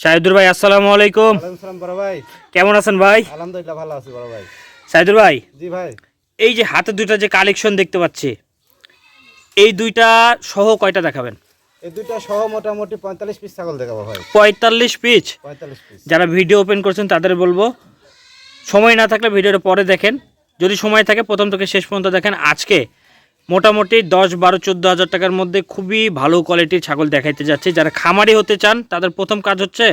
সাইদুর ভাই আসসালামু আলাইকুম। বড় ভাই। কেমন আছেন ভাই? আলহামদুলিল্লাহ ভালো আছি বড় ভাই। সাইদুর ভাই জি ভাই। এই যে হাতে দুইটা যে কালেকশন দেখতে পাচ্ছি এই দুইটা সহ কয়টা দেখাবেন? এই দুইটা সহ মোটামুটি পঁয়তাল্লিশ পিস ছাগল দেখাবো ভাই। পঁয়তাল্লিশ পিচ পঁয়তাল্লিশ পিস যারা ভিডিও ওপেন করছেন তাদের বলব সময় না থাকলে ভিডিওটা পরে দেখেন। যদি সময় থাকে প্রথম থেকে শেষ পর্যন্ত দেখেন। আজকে মোটামুটি দশ বারো চোদ্দ হাজার টাকার মধ্যে খুবই ভালো কোয়ালিটির ছাগল দেখাইতে যাচ্ছে। যারা খামারি হতে চান তাদের প্রথম কাজ হচ্ছে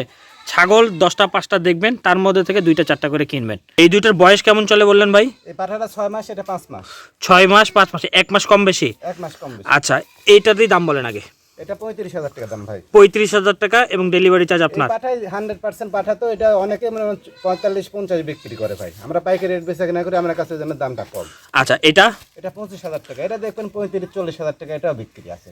ছাগল দশটা পাঁচটা দেখবেন তার মধ্যে থেকে দুইটা চারটা করে কিনবেন। এই দুইটার বয়স কেমন চলে বললেন ভাই? পাঠাটা ছয় মাস এটা পাঁচ মাস। ছয় মাস পাঁচ মাস এক মাস কম বেশি? এক মাস কম বেশি। আচ্ছা এইটারই দাম বলেন আগে। এটা পঁয়ত্রিশ হাজার টাকা দাম ভাই। পঁয়ত্রিশ হাজার টাকা এবং ডেলিভারি চার্জ আপনার। পাঠাই হান্ড্রেড পার্সেন্ট পাঠা তো এটা অনেকে মানে পঁয়তাল্লিশ পঞ্চাশ বিক্রি করে ভাই। আমরা পাইকারি রেট বেচা কিনা করি আমার কাছে যেন দামটা কম। আচ্ছা এটা? এটা পঁচিশ হাজার টাকা। এটা দেখবেন পঁয়ত্রিশ চল্লিশ হাজার টাকা এটাও বিক্রি আছে।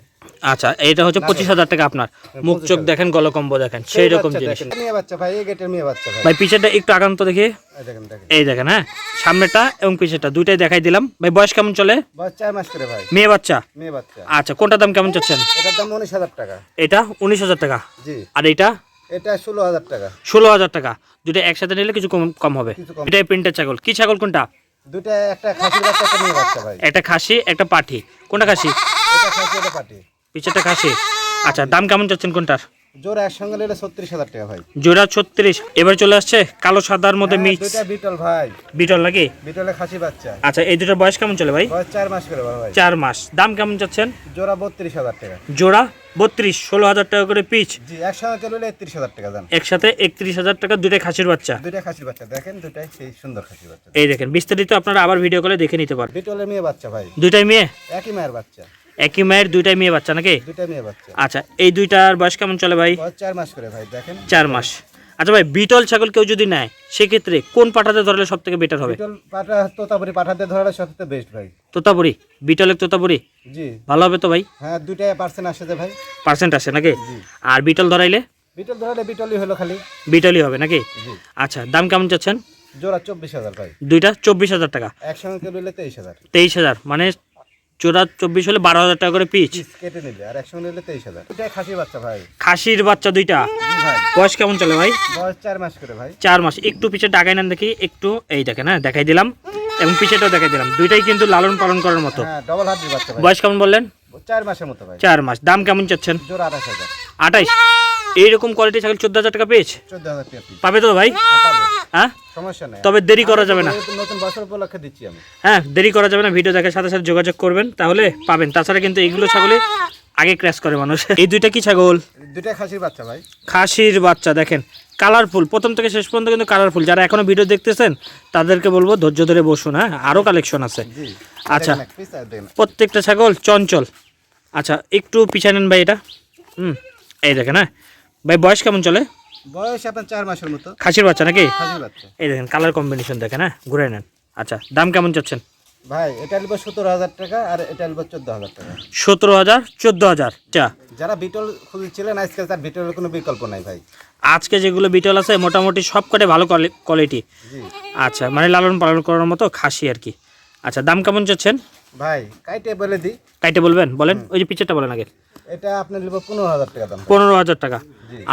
আচ্ছা এটা হচ্ছে পঁচিশ হাজার টাকা আপনার। মুখ চোখ দেখেন গলকম্ব দেখেন সেই রকম জিনিস। মেয়ে বাচ্চা ভাই এই গেটের মেয়ে বাচ্চা ভাই। পিছেরটা একটু আগান্ত দেখি। এই দেখেন হ্যাঁ? সামনেটা এবং পিছেরটা দুইটাই দেখাই দিলাম। ভাই বয়স কেমন চলে? বয়স চার মাস করে ভাই। মেয়ে বাচ্চা? মেয়ে বাচ্চা। আচ্ছা কোনটা দাম কেমন চাচ্ছেন? এটার দাম উনিশ হাজার টাকা। এটা উনিশ হাজার টাকা? জি। আর এটা? এটা ষোলো হাজার টাকা। ষোলো হাজার টাকা। দুটো একসাথে নিলে কিছু কম কম হবে। এটাই প্রিন্টের ছাগল। কি ছাগল কোনটা? দুটা একটা খাসির বাচ্চা একটা মেয়ে বাচ্চা ভাই। একটা খাসি একটা পাঠি। কোনটা খাসি? এটা খাসি এটা পাঠি। পিছেরটা খাসি। আচ্ছা দাম কেমন চাচ্ছেন কোনটার? জোর একসঙ্গে নিলে ছত্রিশ হাজার টাকা ভাই। জোড়া ছত্রিশ এবার চলে আসছে কালো সাদার মধ্যে হ্যাঁ, মিক্স দুইটা বিটল ভাই। বিটল নাকি? বিটলে খাসি বাচ্চা। আচ্ছা এই দুটোর বয়স কেমন চলে ভাই? চার মাস করে ভাই। চার মাস। দাম কেমন চাচ্ছেন? জোড়া বত্রিশ হাজার টাকা। জোড়া বত্রিশ ষোলো হাজার টাকা করে পিচ। জি একসঙ্গে কেন নিলে একত্রিশ হাজার টাকা দাম। একসাথে একত্রিশ হাজার টাকা দুটাই খাসির বাচ্চা। দুইটা খাসির বাচ্চা। দেখেন দুটাই সেই সুন্দর খাসির বাচ্চা। এই দেখেন বিস্তারিত আপনারা আবার ভিডিও করে দেখে নিতে পারবেন। বিটলের মেয়ে বাচ্চা ভাই। দুইটাই মেয়ে? একই মায়ের বাচ্চা। একই মায়ের দুইটাই মেয়ে বাচ্চা নাকি? দুইটা মেয়ে বাচ্চা। আচ্ছা এই দুইটার বয়স কেমন চলে ভাই? চার মাস করে ভাই দেখেন। চার মাস। আচ্ছা ভাই বিটল ছাগল কেউ যদি নেয় সেক্ষেত্রে কোন পাঠাতে ধরলে সব থেকে বেটার হবে পাঠা তোতাপুরি পাঠাতে ধরা সবথেকে বেস্ট ভাই। তোতাপুরি? বিটলের তোতাপুরি? জি। ভালো হবে তো ভাই? হ্যাঁ দুইটা পার্সেন্ট আসে ভাই। পার্সেন্ট আসে নাকি? আর বিটল ধরাইলে? বিটল ধরালে বিটলই হলো খালি। বিটলই হবে নাকি? আচ্ছা দাম কেমন চাচ্ছেন? জোড়া চব্বিশ হাজার ভাই। দুইটা চব্বিশ হাজার টাকা। একসঙ্গে নিলে তেইশ হাজার। তেইশ হাজার মানে চোরা চব্বিশ হলে বারো হাজার টাকা করে পিচ। পিস কেটে নিলে আর একসঙ্গে নিলে তেইশ হাজার। দুটাই খাসি বাচ্চা ভাই। খাসির বাচ্চা দুইটা। বয়স কেমন চলে ভাই? বয়স চার মাস করে ভাই। চার মাস। একটু পিছে ডাকাই নেন দেখি একটু এই দেখেন হ্যাঁ দেখাই দিলাম। এবং পিছেটাও দেখাই দিলাম। দুইটাই কিন্তু লালন পালন করার মতো। হ্যাঁ ডবল হাতের বাচ্চা বয়স কেমন বললেন? চার মাসের মতো ভাই। চার মাস। দাম কেমন চাচ্ছেন? জোড়া আঠাশ হাজার। আঠাইশ এইরকম কোয়ালিটি ছাগল চোদ্দ হাজার টাকা পেয়েছে চোদ্দ হাজার টাকা পাবে তো ভাই? পাবে। হ্যাঁ? সমস্যা নেই। তবে দেরি করা যাবে না। নতুন বছর উপলক্ষে দিচ্ছি আমি। হ্যাঁ দেরি করা যাবে না। ভিডিও দেখার সাথে সাথে যোগাযোগ করবেন তাহলে পাবেন। তাছাড়া কিন্তু এইগুলো ছাগলে আগে ক্র্যাশ করে মানুষ। এই দুইটা কি ছাগল? দুটাই খাসির বাচ্চা ভাই। খাসির বাচ্চা দেখেন। কালারফুল। প্রথম থেকে শেষ পর্যন্ত কিন্তু কালারফুল। যারা এখনও ভিডিও দেখতেছেন তাদেরকে বলব ধৈর্য ধরে বসুন হ্যাঁ? আরও কালেকশন আছে। আচ্ছা প্রত্যেকটা ছাগল চঞ্চল। আচ্ছা একটু পিছায় নেন ভাই এটা। হুম এই দেখেন হ্যাঁ? ভাই বয়স কেমন চলে? বয়স আপনার চার মাসের মতো। খাসির বাচ্চা নাকি? খাসির বাচ্চা। এই দেখেন কালার কম্বিনেশন দেখেন হ্যাঁ? ঘুরে নেন। আচ্ছা দাম কেমন চাচ্ছেন? ভাই এটা নিব সতেরো হাজার টাকা আর এটা নিব চোদ্দ হাজার টাকা। সতেরো হাজার চোদ্দ হাজার চা যারা বিটল খুঁজছিলেন আজকে তার বিটলের কোনো বিকল্প নাই ভাই। আজকে যেগুলো বিটল আছে মোটামুটি সব কটাই ভালো কোয়ালিটি আচ্ছা মানে লালন পালন করার মতো খাসি আর কি। আচ্ছা দাম কেমন চাচ্ছেন? ভাই কাইটে বলে দিই কাইটে বলবেন? বলেন ওই যে পিকচারটা বলেন আগে। এটা আপনার নিব পনেরো হাজার টাকা দাম। পনেরো হাজার টাকা।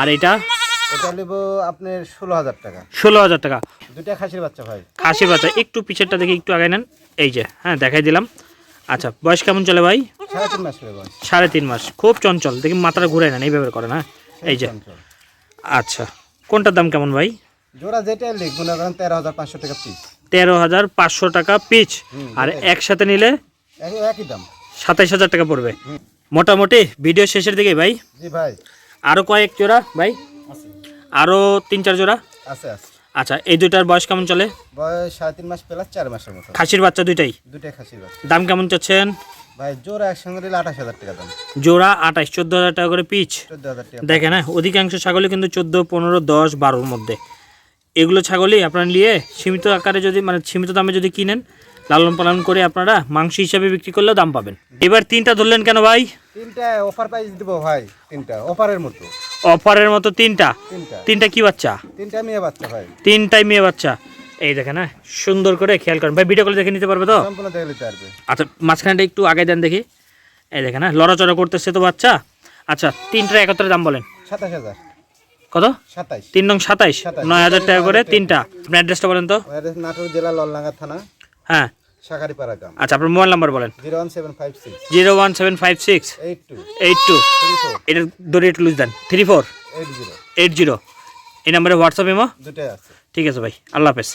আর এটা? এটা নিব আপনার ষোলো হাজার টাকা। ষোলো হাজার টাকা। দুটা খাসির বাচ্চা ভাই। খাসি বাচ্চা একটু পিছেরটা দেখে একটু আগে নেন। এই যে হ্যাঁ দেখাই দিলাম। আচ্ছা বয়স কেমন চলে ভাই? সাড়ে তিন মাস সাড়ে তিন মাস খুব চঞ্চল। দেখি মাথাটা ঘুরে নেন এইভাবে করেন হ্যাঁ? এই যে। আচ্ছা কোনটার দাম কেমন ভাই? জোড়া যেটা লিখ মনে করেন তেরো হাজার পাঁচশো টাকা পিস তেরো হাজার পাঁচশো টাকা পিচ আর একসাথে নিলে? একই একই দাম। সাতাইশ হাজার টাকা পড়বে। মোটামুটি ভিডিও শেষের দিকে ভাই। জি ভাই। আরও কয়েক জোড়া ভাই? আরও তিন চার জোড়া? আছে আছে। আচ্ছা এই দুইটার বয়স কেমন চলে? বয়স সাড়ে তিন মাস প্লাস চার মাসের মতো। খাসির বাচ্চা দুইটাই? দুটাই খাসির বাচ্চা। দাম কেমন চাচ্ছেন? ভাই জোড়া একসঙ্গে নিলে আঠাশ হাজার টাকা দাম। জোড়া আঠাশ চোদ্দ হাজার টাকা করে পিচ। চোদ্দ হাজার টাকা। দেখেন হ্যাঁ অধিকাংশ ছাগলই কিন্তু চোদ্দ পনেরো দশ বারোর মধ্যে। এগুলো ছাগলই আপনারা নিয়ে সীমিত আকারে যদি মানে সীমিত দামে যদি কিনেন লালন পালন করে আপনারা মাংস হিসাবে বিক্রি করলেও দাম পাবেন। এবার তিনটা ধরলেন কেন ভাই? তিনটা অফার প্রাইস দিব ভাই তিনটা। অফারের মতো অফারের মতো তিনটা? তিনটা। কি বাচ্চা? তিনটা মেয়ে বাচ্চা ভাই। তিনটাই মেয়ে বাচ্চা। এই দেখেন হ্যাঁ? সুন্দর করে খেয়াল করেন। ভাই ভিডিও কলে দেখে নিতে পারবে তো? আচ্ছা মাঝখানটা একটু আগে দেন দেখি। এই দেখেন হ্যাঁ লড়াচড়া করতেছে তো বাচ্চা। আচ্ছা তিনটা একত্রে দাম বলেন। সাতাশ হাজার। কত? সাতাইশ তিন নং সাতাইশ সাতাইশ। নয় হাজার টাকা করে তিনটা। আপনার অ্যাড্রেসটা বলেন তো। নাটোর জেলা ললডাঙ্গা থানা। হ্যাঁ। গ্রাম। আচ্ছা আপনার মোবাইল নাম্বার বলেন। Zero one seven five six. Zero one seven five six. Eight two. Eight two. দড়ি একটু লুজ দেন। Three four. Eight zero. Eight zero. এই নাম্বারে দুটাই আছে। ঠিক আছে ভাই আল্লাহ হাফেজ।